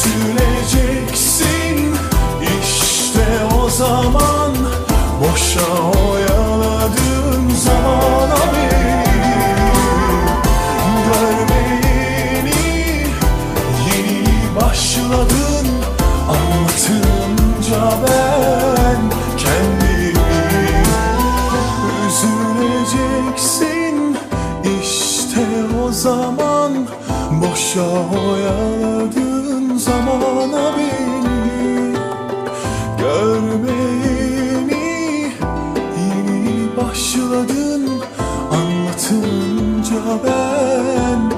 Üzüleceksin. İşte o zaman Boşa oyaladığın zamana beni Görmeyeni yeni başladın Anlatınca ben kendimi Üzüleceksin. İşte o zaman Boşa oyaladın zamana beni. Görmeyeni yeni başladın. Anlatınca ben